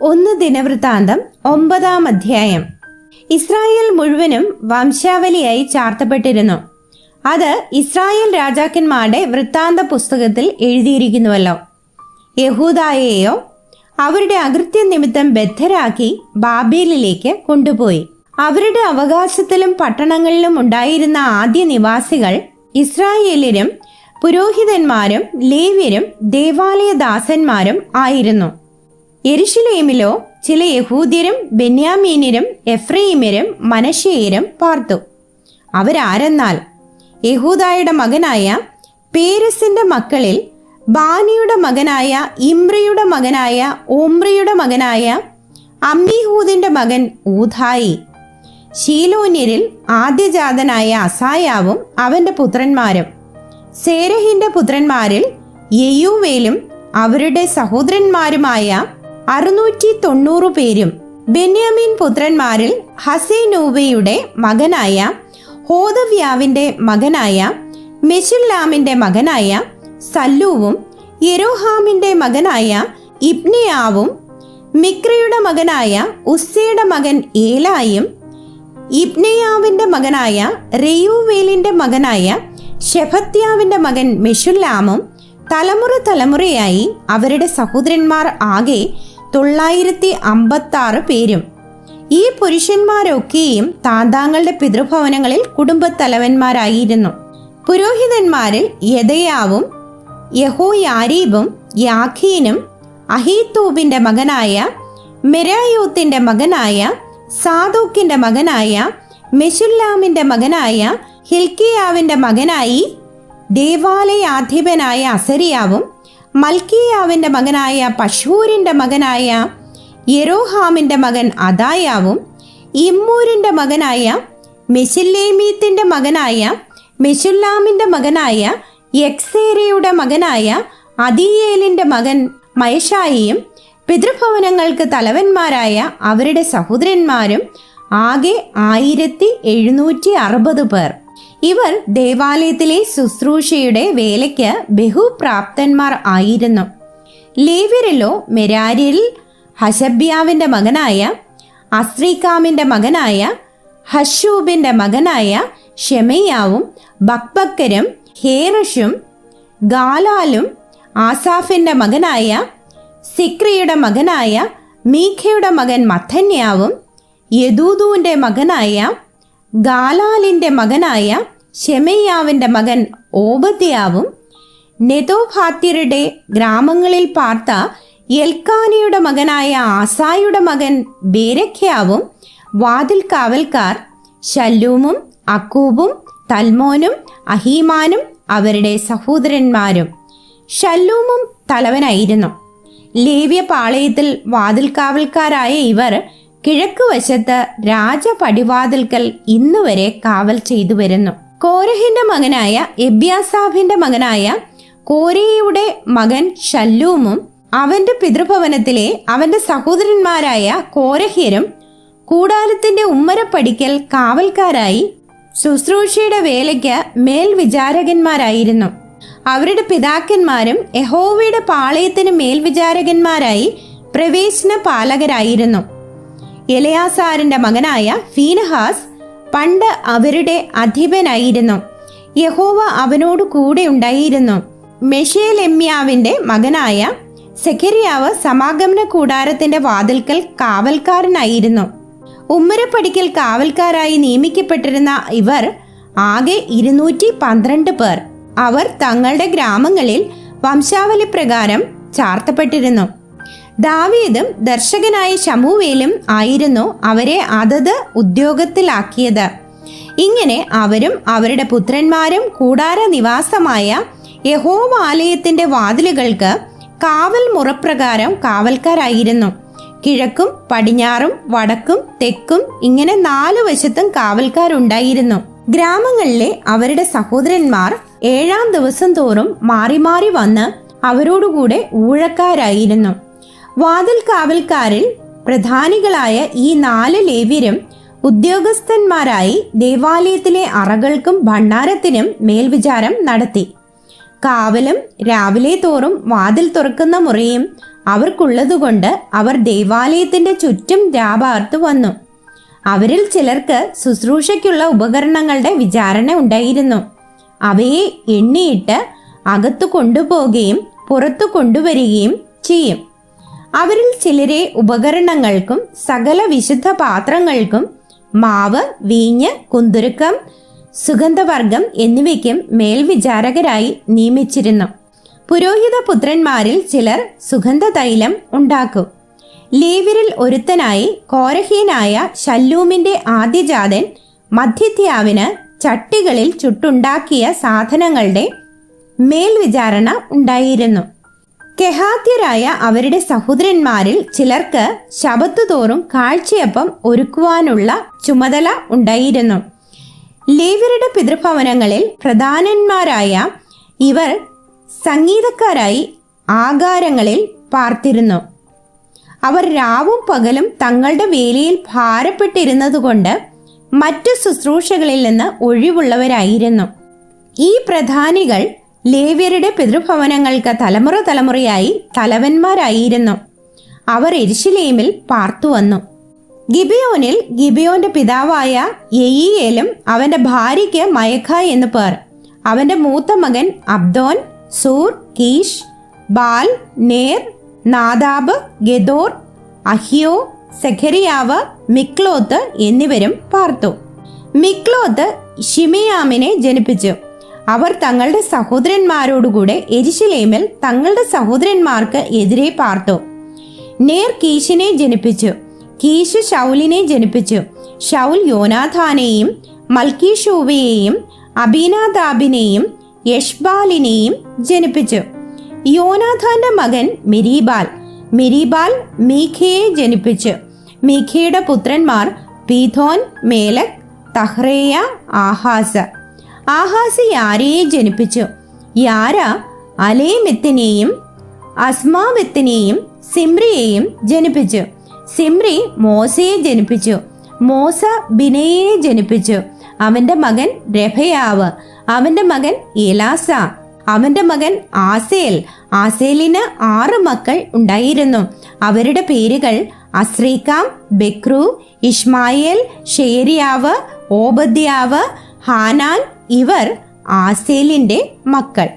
ഒന്ന് ദിനവൃത്താന്തം ഒമ്പതാം അധ്യായം. ഇസ്രായേൽ മുഴുവനും വംശാവലിയായി ചാർത്തപ്പെട്ടിരുന്നു. അത് ഇസ്രായേൽ രാജാക്കന്മാരുടെ വൃത്താന്ത പുസ്തകത്തിൽ എഴുതിയിരിക്കുന്നുവല്ലോ. യഹൂദായെയോ അവരുടെ അകൃത്യ നിമിത്തം ബദ്ധരാക്കി ബാബേലിലേക്ക് കൊണ്ടുപോയി. അവരുടെ അവകാശത്തിലും പട്ടണങ്ങളിലും ഉണ്ടായിരുന്ന ആദ്യ നിവാസികൾ ഇസ്രായേലിലും പുരോഹിതന്മാരും ലേവ്യരും ദേവാലയദാസന്മാരും ആയിരുന്നു. യെരുഷലേമിലോ ചില യഹൂദ്യരും ബെന്യാമീനരും എഫ്രൈമ്യരും മനശേയരും പാർത്തു. അവരാരെന്നാൽ? യഹൂദായുടെ മകനായ പേരസിന്റെ മക്കളിൽ ബാനിയുടെ മകനായ ഇമ്രിയുടെ മകനായ ഓമ്രിയുടെ മകനായ അമ്മിഹൂദിന്റെ മകൻ ഊധായി ശീലോന്യരിൽ ആദ്യജാതനായ അസായാവും അവന്റെ പുത്രന്മാരും. സേരഹിന്റെ പുത്രന്മാരിൽ യെയൂവേലും അവരുടെ സഹോദരന്മാരുമായ അറുന്നൂറ്റി തൊണ്ണൂറ് പേരും ബെന്യാമീൻ പുത്രന്മാരിൽ ഹസേനൂവയുടെ മകനായ ഹോദവ്യാവിന്റെ മകനായ മെഷുല്ലാമിന്റെ മകനായ സല്ലുവും യെരോഹാമിന്റെ മകനായ ഇബ്നിയാവും മിക്രയുടെ മകനായ ഉസ്സയുടെ മകൻ ഏലായും ഇബ്നയാവിന്റെ മകനായ റെയുവേലിന്റെ മകനായ ഷെഫത്യാവിന്റെ മകൻ മെഷുല്ലാമും തലമുറ തലമുറയായി അവരുടെ സഹോദരന്മാർ ആകെ തൊള്ളായിരത്തി അമ്പത്തി ആറ് പേരും. ഈ പുരുഷന്മാരൊക്കെയും താന്താങ്ങളുടെ പിതൃഭവനങ്ങളിൽ കുടുംബത്തലവന്മാരായിരുന്നു. പുരോഹിതന്മാരിൽ യദയാവും യഹോയാരീബും യാഖീനും അഹീത്തൂബിന്റെ മകനായ മെരായൂത്തിന്റെ മകനായ സാദൂക്കിന്റെ മകനായ മെഷുല്ലാമിന്റെ മകനായ ഹിൽക്കിയാവിന്റെ മകനായി ദേവാലയാധിപനായ അസരിയാവും മൽക്കിയാവിന്റെ മകനായ പശൂരിന്റെ മകനായ യെരോഹാമിന്റെ മകൻ അദായാവും ഇമ്മൂരിന്റെ മകനായ മെഷില്ലേമീത്തിന്റെ മകനായ മെസുല്ലാമിന്റെ മകനായ യക്സേരയുടെ മകനായ അദിയേലിന്റെ മകൻ മയഷായിയും പിതൃഭവനങ്ങൾക്ക് തലവന്മാരായ അവരുടെ സഹോദരന്മാരും ആകെ ആയിരത്തി എഴുന്നൂറ്റി അറുപത് പേർ. ഇവർ ദേവാലയത്തിലെ ശുശ്രൂഷയുടെ വേലയ്ക്ക് ബഹുപ്രാപ്തന്മാർ ആയിരുന്നു. ലേവ്യരിലോ മെരാരിൽ ഹഷബ്യാവിന്റെ മകനായ അസ്രീകാമിന്റെ മകനായ ഹഷൂബിന്റെ മകനായ ഷെമയ്യാവും ബക്ബക്കരും ഹേറഷും ഗാലാലും ആസാഫിന്റെ മകനായ സിക്രിയുടെ മകനായ മീഖയുടെ മകൻ മഥന്യാവും യദൂദുവിന്റെ മകനായ ഗാലാലിന്റെ മകനായ ഷെമയ്യാവിന്റെ മകൻ ഓബദ്യാവും നെതോഭാത്യരുടെ ഗ്രാമങ്ങളിൽ പാർത്ത എൽക്കാനയുടെ മകനായ ആസായുടെ മകൻ ബേരഖ്യാവും വാതിൽ കാവൽക്കാർ ശല്ലൂമും അക്കൂബും തൽമോനും അഹീമാനും അവരുടെ സഹോദരന്മാരും. ഷല്ലൂമും തലവനായിരുന്നു. ലേവ്യ പാളയത്തിൽ വാതിൽ കാവൽക്കാരായ ഇവർ കിഴക്ക് വശത്ത് രാജപടിവാതിൽക്കൽ ഇന്നുവരെ കാവൽ ചെയ്തു വരുന്നു. കോരഹിന്റെ മകനായ എബ്യാസാഫിന്റെ മകനായ കോരയുടെ മകൻ ഷല്ലൂമും അവന്റെ പിതൃഭവനത്തിലെ അവന്റെ സഹോദരന്മാരായ കോരഹ്യരും കൂടാരത്തിന്റെ ഉമ്മരപ്പടിക്കൽ കാവൽക്കാരായി ശുശ്രൂഷയുടെ വേലയ്ക്ക് മേൽവിചാരകന്മാരായിരുന്നു. അവരുടെ പിതാക്കന്മാരും യഹോവയുടെ പാളയത്തിന് മേൽവിചാരകന്മാരായി പ്രവേശന പാലകരായിരുന്നു എലയാസാറിന്റെ മകനായ ഫീനഹാസ് പണ്ട് അവരുടെ അധിപനായിരുന്നു. യഹോവ അവനോട് കൂടെ ഉണ്ടായിരുന്നു. മെഷേലെമ്യാവിന്റെ മകനായ സെഖരിയാവ് സമാഗമന കൂടാരത്തിന്റെ വാതിൽക്കൽ കാവൽക്കാരനായിരുന്നു. ഉമ്മരപ്പടിക്കൽ കാവൽക്കാരായി നിയമിക്കപ്പെട്ടിരുന്ന ഇവർ ആകെ ഇരുന്നൂറ്റി പന്ത്രണ്ട് പേർ. അവർ തങ്ങളുടെ ഗ്രാമങ്ങളിൽ വംശാവലി പ്രകാരം ചാർത്തപ്പെട്ടിരുന്നു. ദാവീദും ദർശകനായ ശമുവേലും ആയിരുന്നു അവരെ അതത് ഉദ്യോഗത്തിലാക്കിയത്. ഇങ്ങനെ അവരും അവരുടെ പുത്രന്മാരും കൂടാര നിവാസമായ യഹോവ ആലയത്തിന്റെ വാതിലുകൾക്ക് കാവൽ മുറപ്രകാരം കാവൽക്കാരായിരുന്നു. കിഴക്കും പടിഞ്ഞാറും വടക്കും തെക്കും ഇങ്ങനെ നാലു വശത്തും കാവൽക്കാരുണ്ടായിരുന്നു. ഗ്രാമങ്ങളിലെ അവരുടെ സഹോദരന്മാർ ഏഴാം ദിവസം തോറും മാറി മാറി വന്ന് അവരോടുകൂടെ ഊഴക്കാരായിരുന്നു. വാതിൽ കാവൽക്കാരിൽ പ്രധാനികളായ ഈ നാല് ലേവ്യരും ഉദ്യോഗസ്ഥന്മാരായി ദേവാലയത്തിലെ അറകൾക്കും ഭണ്ഡാരത്തിനും മേൽവിചാരം നടത്തി. കാവലും രാവിലെ തോറും വാതിൽ തുറക്കുന്ന മുറിയും അവർക്കുള്ളതുകൊണ്ട് അവർ ദേവാലയത്തിന്റെ ചുറ്റും രാപാർത്തു വന്നു. അവരിൽ ചിലർക്ക് ശുശ്രൂഷയ്ക്കുള്ള ഉപകരണങ്ങളുടെ വിചാരണ ഉണ്ടായിരുന്നു. അവയെ എണ്ണിയിട്ട് അകത്തു കൊണ്ടുപോകുകയും പുറത്തു കൊണ്ടുവരികയും ചെയ്യും. അവരിൽ ചിലരെ ഉപകരണങ്ങൾക്കും സകല വിശുദ്ധ പാത്രങ്ങൾക്കും മാവ് വീഞ്ഞ് കുന്തുരുക്കം സുഗന്ധവർഗം എന്നിവയ്ക്കും മേൽവിചാരകരായി നിയമിച്ചിരുന്നു. പുരോഹിത പുത്രന്മാരിൽ ചിലർ സുഗന്ധ തൈലം ഉണ്ടാക്കും. ലേവ്യരിൽ ഒരുത്തനായി കോരഹീനായ ശല്ലൂമിന്റെ ആദ്യജാതൻ മധ്യത്യാവിന് ചട്ടികളിൽ ചുട്ടുണ്ടാക്കിയ സാധനങ്ങളുടെ മേൽവിചാരണ ഉണ്ടായിരുന്നു. കെഹാത്യരായ അവരുടെ സഹോദരന്മാരിൽ ചിലർക്ക് ശബത്തുതോറും കാഴ്ചയപ്പം ഒരുക്കുവാനുള്ള ചുമതല ഉണ്ടായിരുന്നു. ലേവ്യരുടെ പിതൃഭവനങ്ങളിൽ പ്രധാനന്മാരായ ഇവർ സംഗീതക്കാരായി ആകാരങ്ങളിൽ പാർത്തിരുന്നു. അവർ രാവും പകലും തങ്ങളുടെ വേലയിൽ ഭാരപ്പെട്ടിരുന്നതുകൊണ്ട് മറ്റു ശുശ്രൂഷകളിൽ നിന്ന് ഒഴിവുള്ളവരായിരുന്നു. ഈ പ്രധാനികൾ ലേവ്യരുടെ പിതൃഭവനങ്ങൾക്ക് തലമുറ തലമുറയായി തലവന്മാരായിരുന്നു. അവർ എരിശിലേമിൽ പാർത്തുവന്നു ഗിബിയോനിൽ ഗിബിയോന്റെ പിതാവായ യെയിയേലും അവന്റെ ഭാര്യയ്ക്ക് മയഖ എന്നു പേർ. അവന്റെ മൂത്ത മകൻ അബ്ദോൻ സൂർ കീഷ് ബാൽ നേർ നാദാബ് ഗെദോർ അഹിയോ സെഖരിയാവ് മിക്ലോത്ത് എന്നിവരും പാർത്തു. മിക്ലോത്ത് ഷിമിയാമിനെ ജനിപ്പിച്ചു. അവർ തങ്ങളുടെ സഹോദരന്മാരോടുകൂടെ എരിശിലേമിൽ തങ്ങളുടെ സഹോദരന്മാർക്ക് എതിരെ പാർത്തു. നേർ കീശിനെ ജനിപ്പിച്ചു. കീശ് ഷൗലിനെ ജനിപ്പിച്ചു. ഷൗൽ യോനാഥാനെയും മൽക്കീഷൂവയെയും അബീനാദാബിനെയും യഷ്ബാലിനെയും ജനിപ്പിച്ചു. യോനാഥാന്റെ മകൻ മിരീബാൽ. മിരീബാൽ മീഖയെ ജനിപ്പിച്ചു. മീഖയുടെ പുത്രന്മാർ Pithon Melech Tahrea Ahaz. Ahaz യാരയെ ജനിപ്പിച്ചു? യാര? അലേമെത്തിനെയും അസ്മാവെത്തിനെയും സിമ്രിയെയും ജനിപ്പിച്ചു. സിമ്രി മോസയെ ജനിപ്പിച്ചു. മോസ ബിനയെ ജനിപ്പിച്ചു. അവന്റെ മകൻ രഭയാവ്. അവന്റെ മകൻ ഇലാസ അവന്റെ മകൻ ആസേൽ. ആസേലിന് ആറ് മക്കൾ ഉണ്ടായിരുന്നു. അവരുടെ പേരുകൾ അസ്രീക്കാം ബെക്രു ഇഷ്മായേൽ ഷേരിയാവ് ഓബദ്യാവ് ഹാനാൻ ഇവർ ആസേലിന്റെ മക്കൾ.